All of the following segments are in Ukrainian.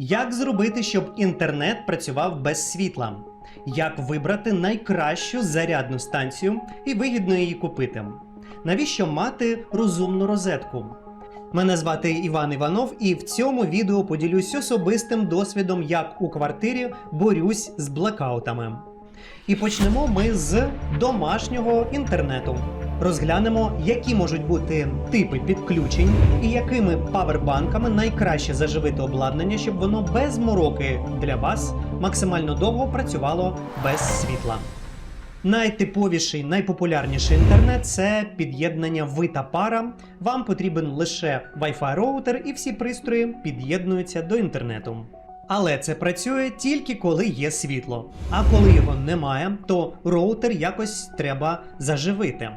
Як зробити, щоб інтернет працював без світла? Як вибрати найкращу зарядну станцію і вигідно її купити? Навіщо мати розумну розетку? Мене звати Іван Іванов, і в цьому відео поділюсь особистим досвідом, як у квартирі борюсь з блекаутами. І почнемо ми з домашнього інтернету. Розглянемо, які можуть бути типи підключень і якими павербанками найкраще заживити обладнання, щоб воно без мороки для вас максимально довго працювало без світла. Найтиповіший, найпопулярніший інтернет це під'єднання ви та пара. Вам потрібен лише Wi-Fi роутер, і всі пристрої під'єднуються до інтернету. Але це працює тільки коли є світло. А коли його немає, то роутер якось треба заживити.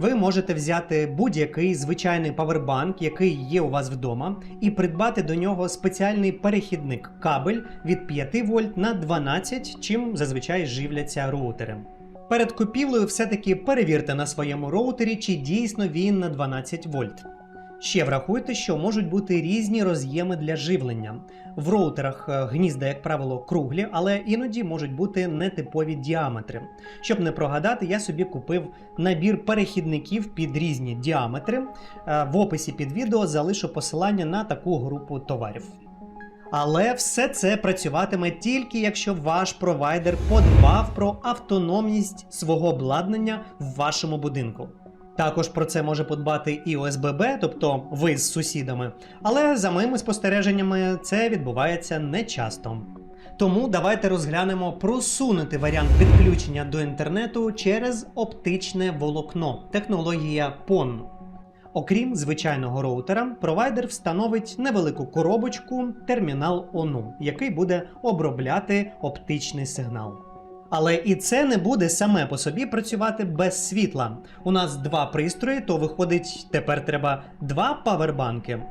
Ви можете взяти будь-який звичайний павербанк, який є у вас вдома, і придбати до нього спеціальний перехідник кабель від 5 вольт на 12, чим зазвичай живляться роутери. Перед купівлею все-таки перевірте на своєму роутері, чи дійсно він на 12 вольт. Ще врахуйте, що можуть бути різні роз'єми для живлення. В роутерах е, гнізда, як правило, круглі, але іноді можуть бути нетипові діаметри. Щоб не прогадати, я собі купив набір перехідників під різні діаметри. Е, В описі під відео залишу посилання на таку групу товарів. Але все це працюватиме тільки якщо ваш провайдер подбав про автономність свого обладнання в вашому будинку. Також про це може подбати і ОСББ, тобто ви з сусідами. Але за моїми спостереженнями це відбувається не часто. Тому давайте розглянемо просунутий варіант підключення до інтернету через оптичне волокно, технологія PON. Окрім звичайного роутера, провайдер встановить невелику коробочку термінал ONU, який буде обробляти оптичний сигнал. Але і це не буде саме по собі працювати без світла. У нас два пристрої, то виходить, тепер треба два павербанки.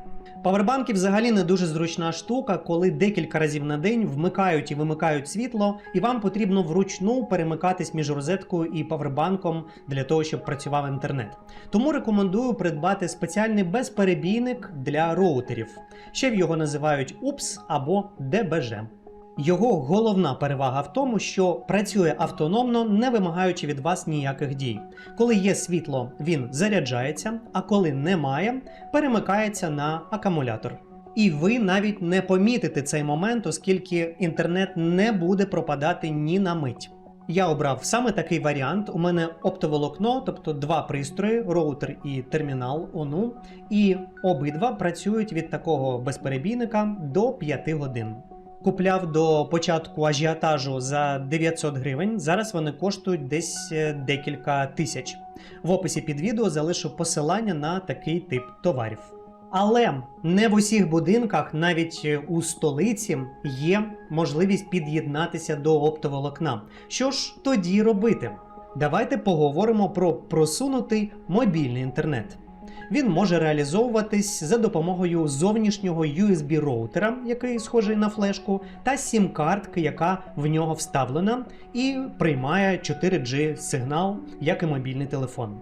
Павербанки взагалі не дуже зручна штука, коли декілька разів на день вмикають і вимикають світло, і вам потрібно вручну перемикатись між розеткою і павербанком для того, щоб працював інтернет. Тому рекомендую придбати спеціальний безперебійник для роутерів. Ще в його називають UPS або DBG. Його головна перевага в тому, що працює автономно, не вимагаючи від вас ніяких дій. Коли є світло, він заряджається, а коли немає, перемикається на акумулятор. І ви навіть не помітите цей момент, оскільки інтернет не буде пропадати ні на мить. Я обрав саме такий варіант. У мене оптоволокно, тобто два пристрої, роутер і термінал ONU, і обидва працюють від такого безперебійника до 5 годин. Купляв до початку ажіотажу за 900 гривень. Зараз вони коштують десь е, декілька тисяч. В описі під відео залишу посилання на такий тип товарів. Але не в усіх будинках, навіть е, у столиці, є можливість під'єднатися до оптоволокна. Що ж тоді робити? Давайте поговоримо про просунутий мобільний інтернет. Він може реалізовуватись за допомогою зовнішнього USB роутера, який схожий на флешку, та сім-картки, яка в нього вставлена, і приймає 4G сигнал, як і мобільний телефон.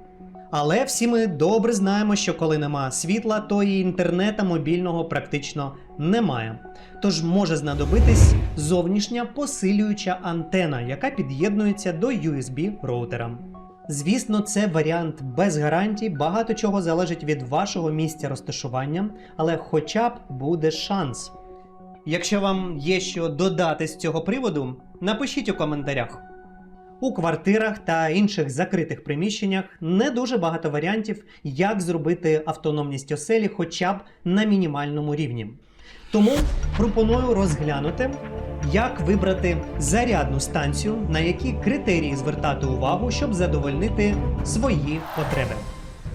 Але всі ми добре знаємо, що коли нема світла, то і інтернета мобільного практично немає. Тож може знадобитись зовнішня посилююча антена, яка під'єднується до USB роутера. Звісно, це варіант без гарантій, багато чого залежить від вашого місця розташування, але хоча б буде шанс. Якщо вам є що додати з цього приводу, напишіть у коментарях. У квартирах та інших закритих приміщеннях не дуже багато варіантів, як зробити автономність оселі хоча б на мінімальному рівні. Тому пропоную розглянути, як вибрати зарядну станцію, на які критерії звертати увагу, щоб задовольнити свої потреби.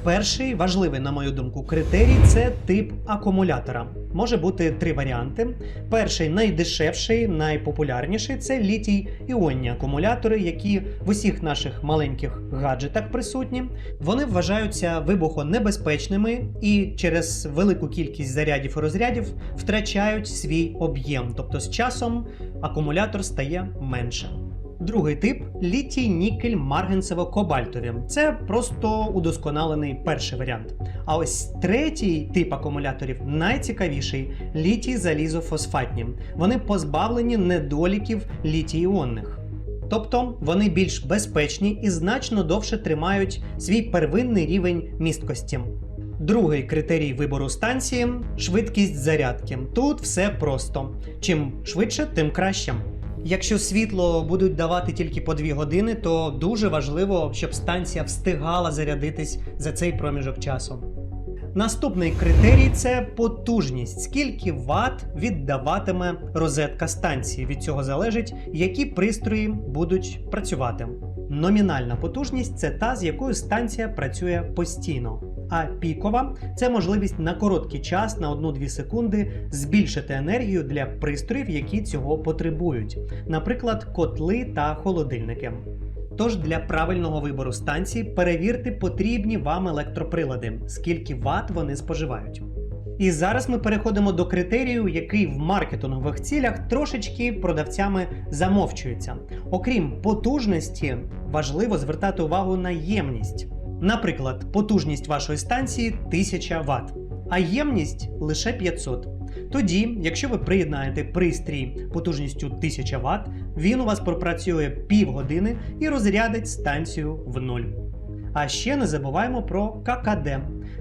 Перший важливий, на мою думку, критерій це тип акумулятора. Може бути три варіанти. Перший найдешевший, найпопулярніший це літій іонні акумулятори, які в усіх наших маленьких гаджетах присутні. Вони вважаються вибухонебезпечними і через велику кількість зарядів і розрядів втрачають свій об'єм. Тобто з часом акумулятор стає менше. Другий тип літій нікель маргенцево кобальтові. Це просто удосконалений перший варіант. А ось третій тип акумуляторів найцікавіший літій залізофосфатні. Вони позбавлені недоліків літій-іонних. Тобто вони більш безпечні і значно довше тримають свій первинний рівень місткості. Другий критерій вибору станції швидкість зарядки. Тут все просто. Чим швидше, тим краще. Якщо світло будуть давати тільки по 2 години, то дуже важливо, щоб станція встигала зарядитись за цей проміжок часу. Наступний критерій це потужність. Скільки ватт віддаватиме розетка станції. Від цього залежить, які пристрої будуть працювати. Номінальна потужність це та, з якою станція працює постійно. А пікова це можливість на короткий час, на 1-2 секунди, збільшити енергію для пристроїв, які цього потребують, наприклад, котли та холодильники. Тож для правильного вибору станції перевірте потрібні вам електроприлади, скільки ватт вони споживають. І зараз ми переходимо до критерію, який в маркетингових цілях трошечки продавцями замовчується. Окрім потужності, важливо звертати увагу на ємність. Наприклад, потужність вашої станції 1000 Вт, а ємність лише 500. Тоді, якщо ви приєднаєте пристрій потужністю 1000 Вт, він у вас пропрацює півгодини і розрядить станцію в нуль. А ще не забуваємо про ККД,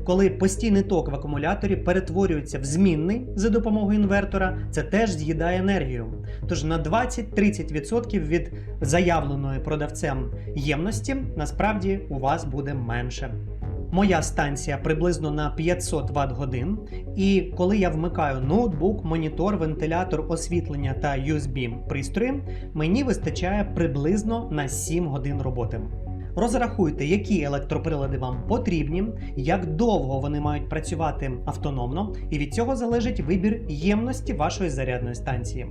коли постійний ток в акумуляторі перетворюється в змінний за допомогою інвертора, це теж з'їдає енергію. Тож на 20-30% від заявленої продавцем ємності насправді у вас буде менше. Моя станція приблизно на 500 Вт годин, і коли я вмикаю ноутбук, монітор, вентилятор, освітлення та USB пристрої, мені вистачає приблизно на 7 годин роботи. Розрахуйте, які електроприлади вам потрібні, як довго вони мають працювати автономно, і від цього залежить вибір ємності вашої зарядної станції.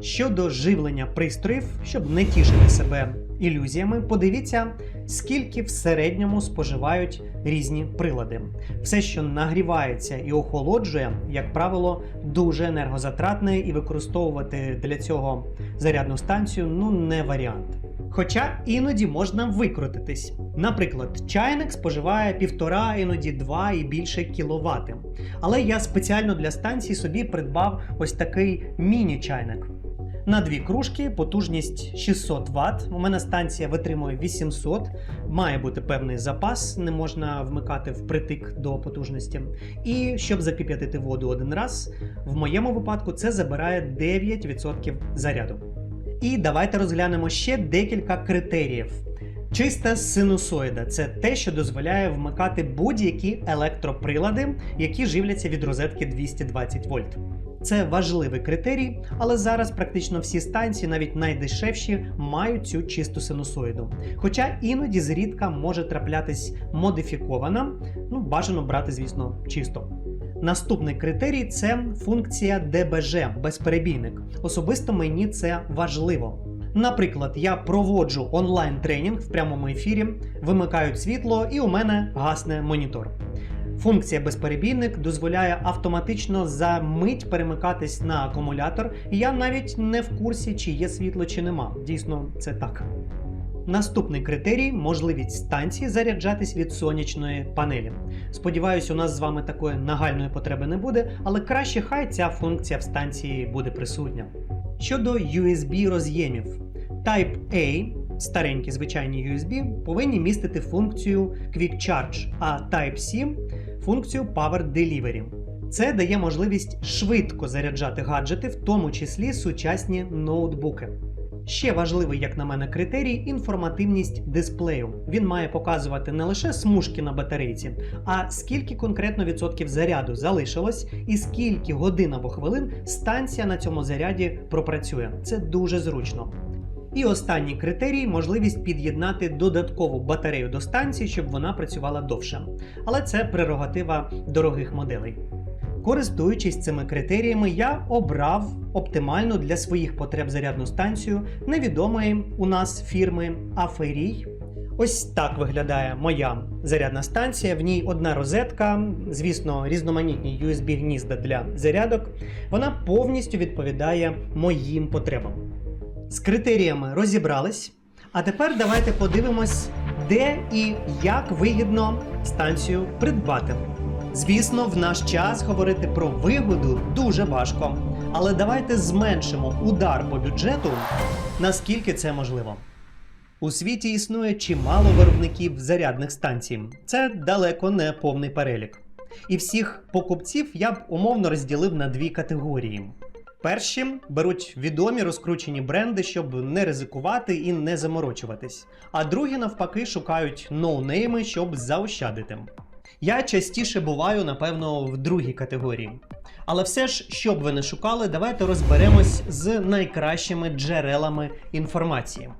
Щодо живлення пристроїв, щоб не тішити себе ілюзіями, подивіться, скільки в середньому споживають різні прилади. Все, що нагрівається і охолоджує, як правило, дуже енергозатратне, і використовувати для цього зарядну станцію ну не варіант. Хоча іноді можна викрутитись. Наприклад, чайник споживає півтора, іноді 2 і більше кіловати. Але я спеціально для станції собі придбав ось такий міні-чайник. На дві кружки потужність 600 Вт. У мене станція витримує 800, має бути певний запас, не можна вмикати впритик до потужності. І щоб закип'ятити воду один раз, в моєму випадку це забирає 9% заряду. І давайте розглянемо ще декілька критеріїв. Чиста синусоїда це те, що дозволяє вмикати будь-які електроприлади, які живляться від розетки 220 вольт. Це важливий критерій, але зараз практично всі станції, навіть найдешевші, мають цю чисту синусоїду. Хоча іноді зрідка може траплятись модифікована, ну бажано брати, звісно, чисто. Наступний критерій це функція ДБЖ безперебійник. Особисто мені це важливо. Наприклад, я проводжу онлайн-тренінг в прямому ефірі, вимикають світло, і у мене гасне монітор. Функція безперебійник дозволяє автоматично за мить перемикатись на акумулятор, я навіть не в курсі, чи є світло, чи нема. Дійсно, це так. Наступний критерій можливість станції заряджатись від сонячної панелі. Сподіваюсь, у нас з вами такої нагальної потреби не буде, але краще хай ця функція в станції буде присутня. Щодо USB роз'ємів, Type A, старенькі звичайні USB, повинні містити функцію Quick Charge, а Type-C функцію Power Delivery. Це дає можливість швидко заряджати гаджети, в тому числі сучасні ноутбуки. Ще важливий, як на мене, критерій інформативність дисплею. Він має показувати не лише смужки на батарейці, а скільки конкретно відсотків заряду залишилось, і скільки годин або хвилин станція на цьому заряді пропрацює. Це дуже зручно. І останній критерій можливість під'єднати додаткову батарею до станції, щоб вона працювала довше. Але це прерогатива дорогих моделей. Користуючись цими критеріями, я обрав оптимальну для своїх потреб зарядну станцію невідомої у нас фірми Аферій. Ось так виглядає моя зарядна станція. В ній одна розетка, звісно, різноманітні USB-гнізда для зарядок. Вона повністю відповідає моїм потребам. З критеріями розібрались. А тепер давайте подивимось, де і як вигідно станцію придбати. Звісно, в наш час говорити про вигоду дуже важко, але давайте зменшимо удар по бюджету, наскільки це можливо. У світі існує чимало виробників зарядних станцій. Це далеко не повний перелік. І всіх покупців я б умовно розділив на дві категорії. Перші беруть відомі розкручені бренди, щоб не ризикувати і не заморочуватись. А другі, навпаки, шукають ноунейми, щоб заощадити. Я частіше буваю, напевно, в другій категорії. Але все ж, що б ви не шукали, давайте розберемось з найкращими джерелами інформації.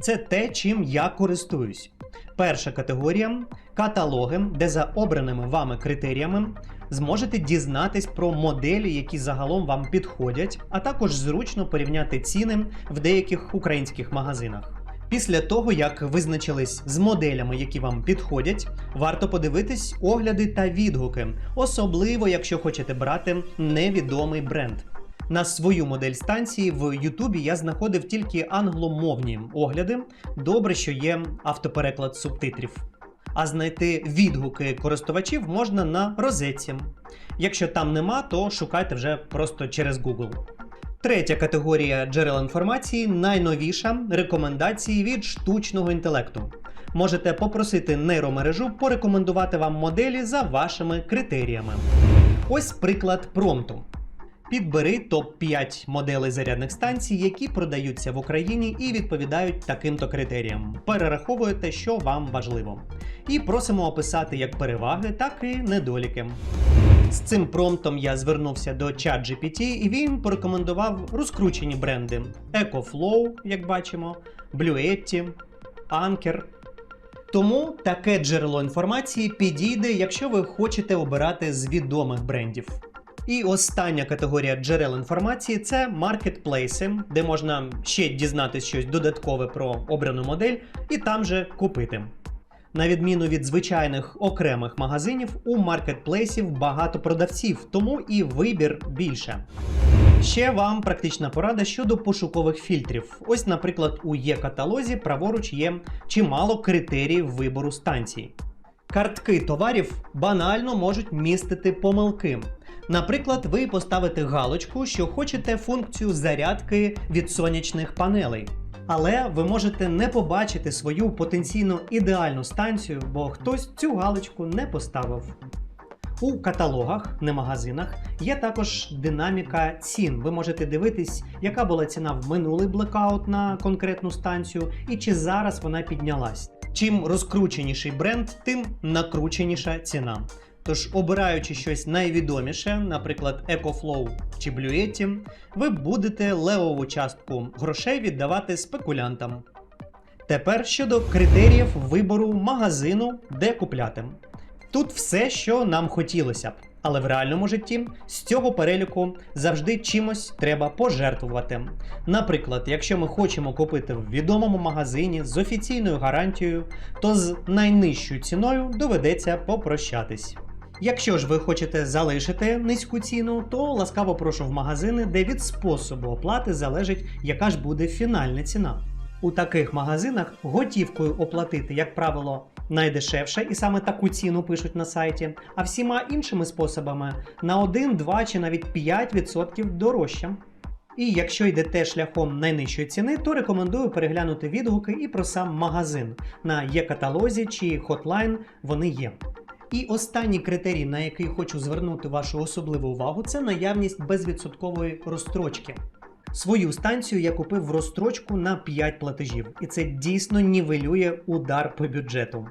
Це те, чим я користуюсь. Перша категорія каталоги, де за обраними вами критеріями зможете дізнатись про моделі, які загалом вам підходять, а також зручно порівняти ціни в деяких українських магазинах. Після того, як визначились з моделями, які вам підходять, варто подивитись огляди та відгуки, особливо якщо хочете брати невідомий бренд. На свою модель станції в Ютубі я знаходив тільки англомовні огляди. Добре, що є автопереклад субтитрів. А знайти відгуки користувачів можна на розетці. Якщо там нема, то шукайте вже просто через Google. Третя категорія джерел інформації найновіша рекомендації від штучного інтелекту. Можете попросити нейромережу порекомендувати вам моделі за вашими критеріями. Ось приклад промту. Підбери топ-5 моделей зарядних станцій, які продаються в Україні і відповідають таким-то критеріям. Перераховуєте, що вам важливо. І просимо описати як переваги, так і недоліки. З цим промптом я звернувся до ChatGPT, і він порекомендував розкручені бренди: EcoFlow, як бачимо, Bluetti, Anker. Тому таке джерело інформації підійде, якщо ви хочете обирати з відомих брендів. І остання категорія джерел інформації це маркетплейси, де можна ще дізнатися щось додаткове про обрану модель і там же купити. На відміну від звичайних окремих магазинів, у маркетплейсів багато продавців, тому і вибір більше. Ще вам практична порада щодо пошукових фільтрів. Ось, наприклад, у є-каталозі праворуч є чимало критеріїв вибору станцій. Картки товарів банально можуть містити помилки. Наприклад, ви поставите галочку, що хочете функцію зарядки від сонячних панелей. Але ви можете не побачити свою потенційно ідеальну станцію, бо хтось цю галочку не поставив. У каталогах, не магазинах, є також динаміка цін. Ви можете дивитись, яка була ціна в минулий блекаут на конкретну станцію, і чи зараз вона піднялась. Чим розкрученіший бренд, тим накрученіша ціна. Тож, обираючи щось найвідоміше, наприклад, EcoFlow чи Bluetti, ви будете левову частку грошей віддавати спекулянтам. Тепер щодо критеріїв вибору магазину, де купляти. Тут все, що нам хотілося б, але в реальному житті з цього переліку завжди чимось треба пожертвувати. Наприклад, якщо ми хочемо купити в відомому магазині з офіційною гарантією, то з найнижчою ціною доведеться попрощатись. Якщо ж ви хочете залишити низьку ціну, то ласкаво прошу в магазини, де від способу оплати залежить, яка ж буде фінальна ціна. У таких магазинах готівкою оплатити, як правило, найдешевше, і саме таку ціну пишуть на сайті, а всіма іншими способами на 1, 2 чи навіть 5% дорожче. І якщо йдете шляхом найнижчої ціни, то рекомендую переглянути відгуки і про сам магазин. На є-каталозі чи Hotline вони є. І останній критерій, на який хочу звернути вашу особливу увагу, це наявність безвідсоткової розстрочки. Свою станцію я купив в розстрочку на 5 платежів, і це дійсно нівелює удар по бюджету.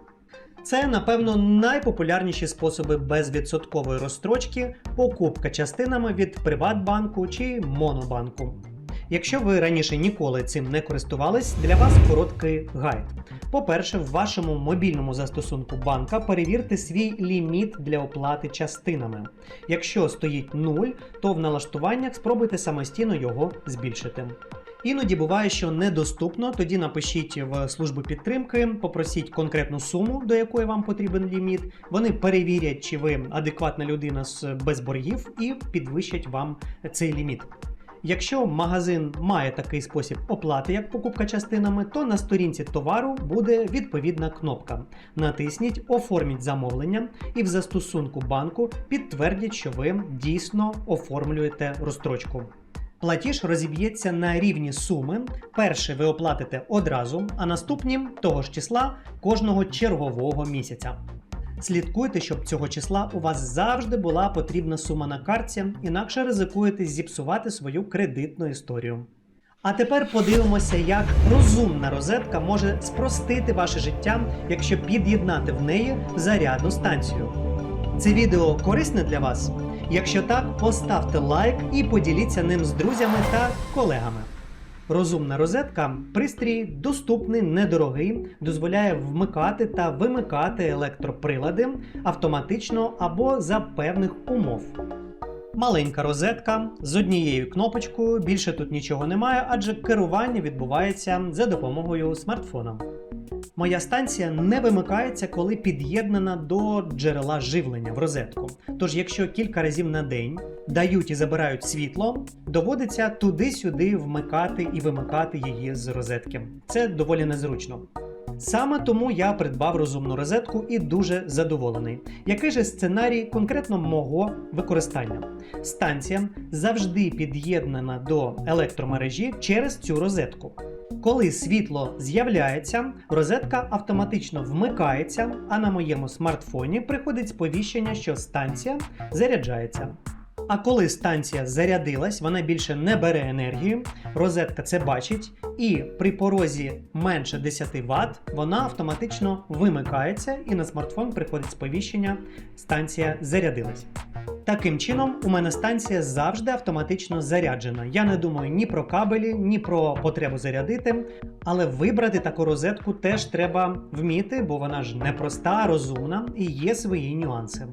Це, напевно, найпопулярніші способи безвідсоткової розстрочки покупка частинами від Приватбанку чи Монобанку. Якщо ви раніше ніколи цим не користувались, для вас короткий гайд. По-перше, в вашому мобільному застосунку банка перевірте свій ліміт для оплати частинами. Якщо стоїть 0, то в налаштуваннях спробуйте самостійно його збільшити. Іноді буває, що недоступно, тоді напишіть в службу підтримки, попросіть конкретну суму, до якої вам потрібен ліміт. Вони перевірять, чи ви адекватна людина з без боргів, і підвищать вам цей ліміт. Якщо магазин має такий спосіб оплати, як покупка частинами, то на сторінці товару буде відповідна кнопка. Натисніть Оформіть замовлення і в застосунку банку підтвердіть, що ви дійсно оформлюєте розстрочку. Платіж розіб'ється на рівні суми. Перший ви оплатите одразу, а наступні того ж числа кожного чергового місяця. Слідкуйте, щоб цього числа у вас завжди була потрібна сума на картці, інакше ризикуєте зіпсувати свою кредитну історію. А тепер подивимося, як розумна розетка може спростити ваше життя, якщо під'єднати в неї зарядну станцію. Це відео корисне для вас? Якщо так, поставте лайк і поділіться ним з друзями та колегами. Розумна розетка пристрій доступний, недорогий, дозволяє вмикати та вимикати електроприлади автоматично або за певних умов. Маленька розетка з однією кнопочкою, більше тут нічого немає, адже керування відбувається за допомогою смартфона. Моя станція не вимикається, коли під'єднана до джерела живлення в розетку. Тож, якщо кілька разів на день дають і забирають світло, доводиться туди-сюди вмикати і вимикати її з розетки. Це доволі незручно. Саме тому я придбав розумну розетку і дуже задоволений. Який же сценарій конкретно мого використання? Станція завжди під'єднана до електромережі через цю розетку. Коли світло з'являється, розетка автоматично вмикається, а на моєму смартфоні приходить сповіщення, що станція заряджається. А коли станція зарядилась, вона більше не бере енергію, розетка це бачить, і при порозі менше 10 Вт вона автоматично вимикається, і на смартфон приходить сповіщення: станція зарядилась. Таким чином, у мене станція завжди автоматично заряджена. Я не думаю ні про кабелі, ні про потребу зарядити. Але вибрати таку розетку теж треба вміти, бо вона ж непроста, розумна і є свої нюанси.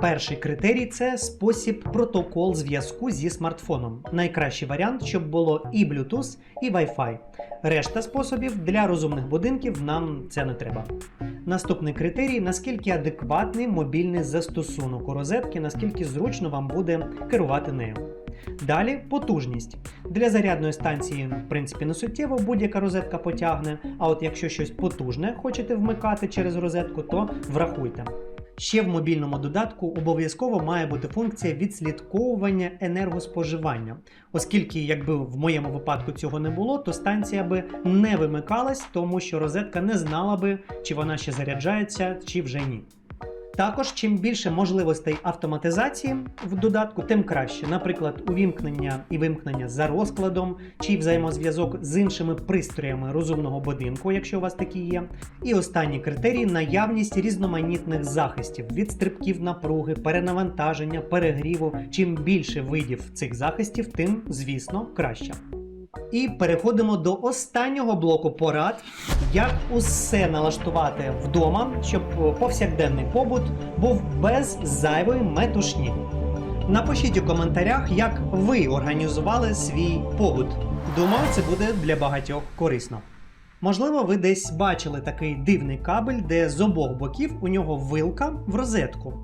Перший критерій це спосіб протокол зв'язку зі смартфоном. Найкращий варіант, щоб було і Bluetooth, і Wi-Fi. Решта способів для розумних будинків нам це не треба. Наступний критерій наскільки адекватний мобільний застосунок у розетки, наскільки зручно вам буде керувати нею. Далі потужність. Для зарядної станції, в принципі, не суттєво, будь-яка розетка потягне. А от якщо щось потужне хочете вмикати через розетку, то врахуйте. Ще в мобільному додатку обов'язково має бути функція відслідковування енергоспоживання, оскільки, якби в моєму випадку цього не було, то станція би не вимикалась, тому що розетка не знала би, чи вона ще заряджається, чи вже ні. Також, чим більше можливостей автоматизації в додатку, тим краще. Наприклад, увімкнення і вимкнення за розкладом, чи взаємозв'язок з іншими пристроями розумного будинку, якщо у вас такі є. І останній критерій наявність різноманітних захистів від стрибків напруги, перенавантаження, перегріву. Чим більше видів цих захистів, тим, звісно, краще. І переходимо до останнього блоку порад, як усе налаштувати вдома, щоб повсякденний побут був без зайвої метушні. Напишіть у коментарях, як ви організували свій побут. Думаю, це буде для багатьох корисно. Можливо, ви десь бачили такий дивний кабель, де з обох боків у нього вилка в розетку.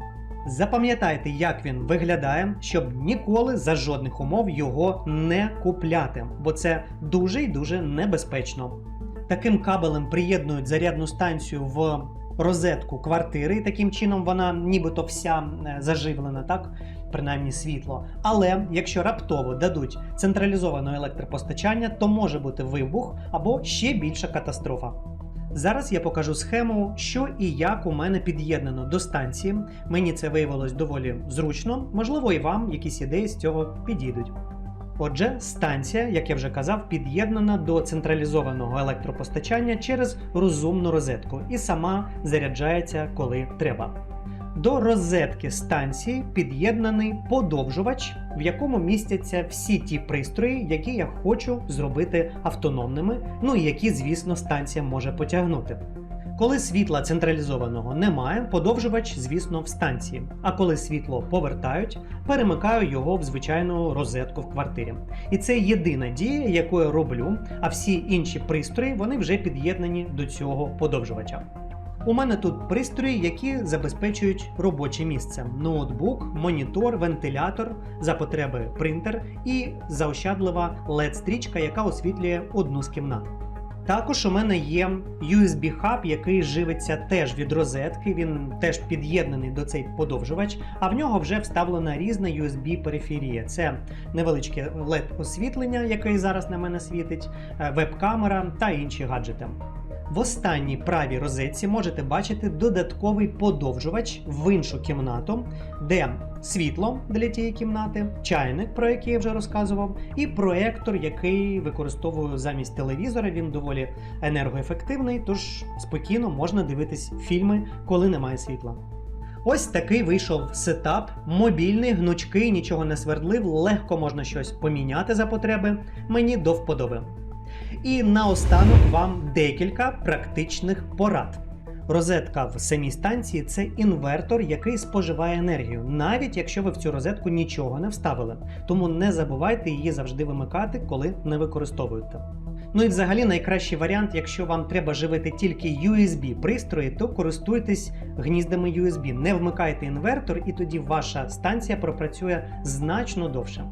Запам'ятайте, як він виглядає, щоб ніколи за жодних умов його не купляти, бо це дуже і дуже небезпечно. Таким кабелем приєднують зарядну станцію в розетку квартири, і таким чином вона нібито вся е, заживлена, так? Принаймні світло. Але якщо раптово дадуть централізоване електропостачання, то може бути вибух або ще більша катастрофа. Зараз я покажу схему, що і як у мене під'єднано до станції. Мені це виявилось доволі зручно, можливо, і вам якісь ідеї з цього підійдуть. Отже, станція, як я вже казав, під'єднана до централізованого електропостачання через розумну розетку і сама заряджається, коли треба. До розетки станції під'єднаний подовжувач, в якому містяться всі ті пристрої, які я хочу зробити автономними, ну і які, звісно, станція може потягнути. Коли світла централізованого немає, подовжувач, звісно, в станції. А коли світло повертають, перемикаю його в звичайну розетку в квартирі. І це єдина дія, яку я роблю, а всі інші пристрої вони вже під'єднані до цього подовжувача. У мене тут пристрої, які забезпечують робоче місце: ноутбук, монітор, вентилятор, за потреби принтер і заощадлива LED-стрічка, яка освітлює одну з кімнат. Також у мене є USB-хаб, який живиться теж від розетки. Він теж під'єднаний до цей подовжувач, а в нього вже вставлена різна USB-периферія. Це невеличке LED-освітлення, яке зараз на мене світить, е, веб-камера та інші гаджети. В останній правій розетці можете бачити додатковий подовжувач в іншу кімнату, де світло для тієї кімнати, чайник, про який я вже розказував, і проектор, який використовую замість телевізора. Він доволі енергоефективний, тож спокійно можна дивитись фільми, коли немає світла. Ось такий вийшов сетап, мобільний, гнучкий, нічого не свердлив, легко можна щось поміняти за потреби. Мені до вподоби. І наостанок вам декілька практичних порад. Розетка в самій станції це інвертор, який споживає енергію, навіть якщо ви в цю розетку нічого не вставили. Тому не забувайте її завжди вимикати, коли не використовуєте. Ну і взагалі найкращий варіант, якщо вам треба живити тільки USB пристрої, то користуйтесь гніздами USB. Не вмикайте інвертор, і тоді ваша станція пропрацює значно довше.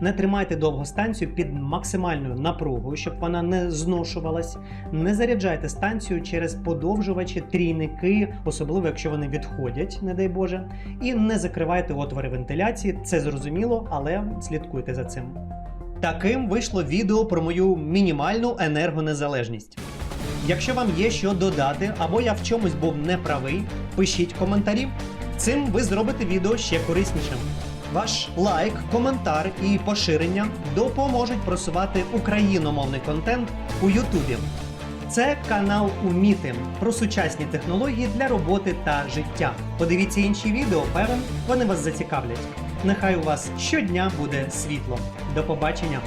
Не тримайте довго станцію під максимальною напругою, щоб вона не зношувалась. Не заряджайте станцію через подовжувачі, трійники, особливо якщо вони відходять, не дай Боже. І не закривайте отвори вентиляції. Це зрозуміло, але слідкуйте за цим. Таким вийшло відео про мою мінімальну енергонезалежність. Якщо вам є що додати, або я в чомусь був неправий, пишіть коментарі. Цим ви зробите відео ще кориснішим. Ваш лайк, коментар і поширення допоможуть просувати україномовний контент у Ютубі. Це канал Уміти про сучасні технології для роботи та життя. Подивіться інші відео, певен, вони вас зацікавлять. Нехай у вас щодня буде світло. До побачення!